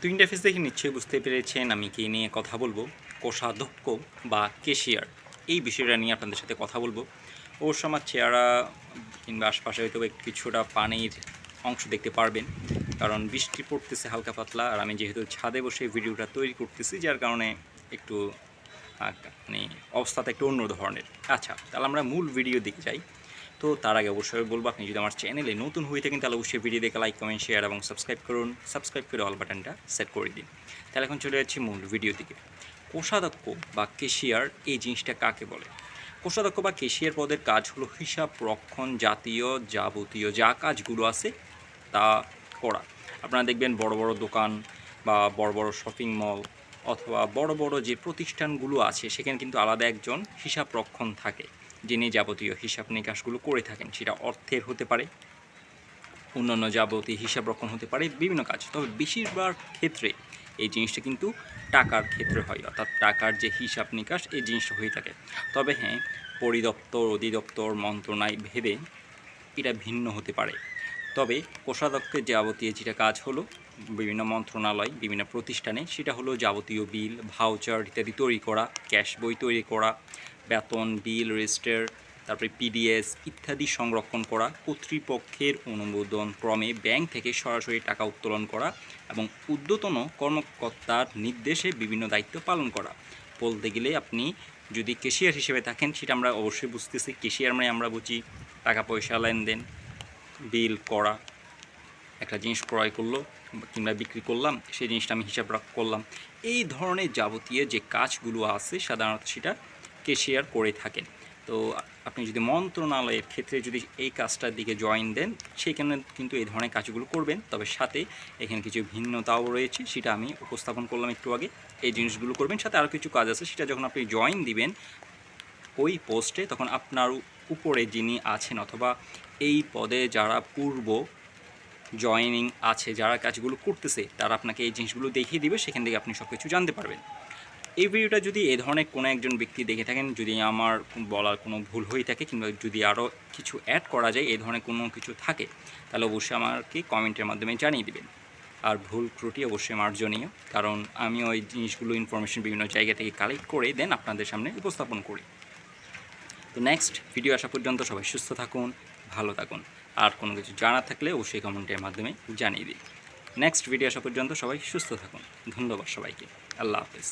তো ইন্টারফেস দেখে নিশ্চয়ই বুঝতে পেরেছেন আমি কি নিয়ে কথা বলব। কোষাধ্যক্ষ বা কেশিয়ার, এই বিষয়টা নিয়ে আপনাদের সাথে কথা বলব। অবশ্য আমার চেহারা কিংবা আশপাশে হয়তো কিছুটা পানির অংশ দেখতে পারবেন, কারণ বৃষ্টি পড়তেছে হালকা পাতলা, আর আমি যেহেতু ছাদে বসে ভিডিওটা তৈরি করতেছি, যার কারণে একটু মানে অবস্থাটা একটু অন্য ধরনের। আচ্ছা তাহলে আমরা মূল ভিডিও দিকে যাই। তো তার আগে অবশ্যই বলব, আপনি যদি আমার চ্যানেলে নতুন হয়ে থাকেন, তাহলে অবশ্যই ভিডিও দেখে লাইক কমেন্ট শেয়ার এবং সাবস্ক্রাইব করুন। সাবস্ক্রাইব করে অল বাটনটা সেট করে দিন। তাহলে এখন চলে যাচ্ছি মূল ভিডিও দিকে কোষাধ্যক্ষ বা কেশিয়ার, এই জিনিসটা কাকে বলে? কোষাধ্যক্ষ বা কেশিয়ার পদের কাজ হলো হিসাব, রক্ষণ জাতীয়, যাবতীয় যা কাজগুলো আছে তা করা। আপনারা দেখবেন বড় বড় দোকান বা বড় বড় শপিং মল অথবা বড় বড় যে প্রতিষ্ঠানগুলো আছে, সেখানে কিন্তু আলাদা একজন হিসাব রক্ষণ থাকে। যিনি যাবতীয় হিসাব নিকাশগুলো করে থাকেন, সেটা অর্থের হতে পারে, অন্যান্য যাবতীয় হিসাব রক্ষণ হতে পারে, বিভিন্ন কাজ। তবে বেশিরভাগ ক্ষেত্রে এই জিনিসটা কিন্তু টাকার ক্ষেত্রে হয়, অর্থাৎ টাকার যে হিসাব নিকাশ, এই জিনিসটা হয়ে থাকে। তবে হ্যাঁ পরিদপ্তর, অধিদপ্তর মন্ত্রণায় ভেবে এটা ভিন্ন হতে পারে। তবে কোষাধ্যক্ষের যাবতীয় যেটা কাজ হলো, বিভিন্ন মন্ত্রণালয়, বিভিন্ন প্রতিষ্ঠানে, সেটা হলো যাবতীয় বিল, ভাউচার ইত্যাদি তৈরি করা, ক্যাশ বই তৈরি করা বেতন, বিল রেজিস্টার, তারপরে পিডিএস ইত্যাদি সংরক্ষণ করা, কর্তৃপক্ষের অনুমোদন ক্রমে ব্যাংক থেকে সরাসরি টাকা উত্তোলন করা এবং ঊর্ধ্বতন কর্মকর্তার নির্দেশে বিভিন্ন দায়িত্ব পালন করা। বলতে গেলে আপনি যদি কেশিয়ার হিসেবে থাকেন, সেটা আমরা অবশ্যই বুঝতেছি। কেশিয়ার মানে আমরা বুঝি টাকা, পয়সা, লেনদেন, বিল, করা, একটা জিনিস ক্রয় করল কিংবা বিক্রি করলাম, সেই জিনিসটা আমি হিসাব করলাম। এই ধরনের যাবতীয় যে কাজগুলো আছে, সাধারণত সেটা কেশিয়ার করে থাকেন। তো আপনি যদি মন্ত্রণালয়ের ক্ষেত্রে যদি এই কাজটার দিকে জয়েন দেন, সেখানে কিন্তু এই ধরনের কাজগুলো করবেন। তবে সাথে এখানে কিছু ভিন্নতাও রয়েছে, সেটা আমি উপস্থাপন করলাম একটু আগে। এই জিনিসগুলো করবেন, সাথে আরও কিছু কাজ আছে। সেটা যখন আপনি জয়েন দিবেন, ওই পোস্টে তখন আপনার উপরে যিনি আছেন অথবা এই পদে যারা পূর্ব জয়েনিং আছে, যারা কাজগুলো করতেছে, তারা আপনাকে এই জিনিসগুলো দেখিয়ে দিবে, সেখান থেকে আপনি সব কিছু জানতে পারবেন। এই ভিডিওটা যদি এ ধরনের কোনো একজন ব্যক্তি দেখে থাকেন, যদি আমার বলার কোনো ভুল হয়ে থাকে কিংবা যদি আরও কিছু অ্যাড করা যায় এই ধরনের কোনো কিছু থাকে, তাহলে অবশ্যই আমাকে কমেন্টের মাধ্যমে জানিয়ে দিবেন। আর ভুল ত্রুটি অবশ্যই মার্জনীয়, কারণ আমি ওই জিনিসগুলো ইনফরমেশন বিভিন্ন জায়গা থেকে কালেক্ট করে দেন আপনাদের সামনে উপস্থাপন করি। তো নেক্সট ভিডিও আসা পর্যন্ত সবাই সুস্থ থাকুন, ভালো থাকুন। আর কোনো কিছু জানা থাকলে অবশ্যই কমেন্টের মাধ্যমে জানিয়ে দিন। নেক্সট ভিডিও আসা পর্যন্ত সবাই সুস্থ থাকুন। ধন্যবাদ সবাইকে। আল্লাহ হাফেজ।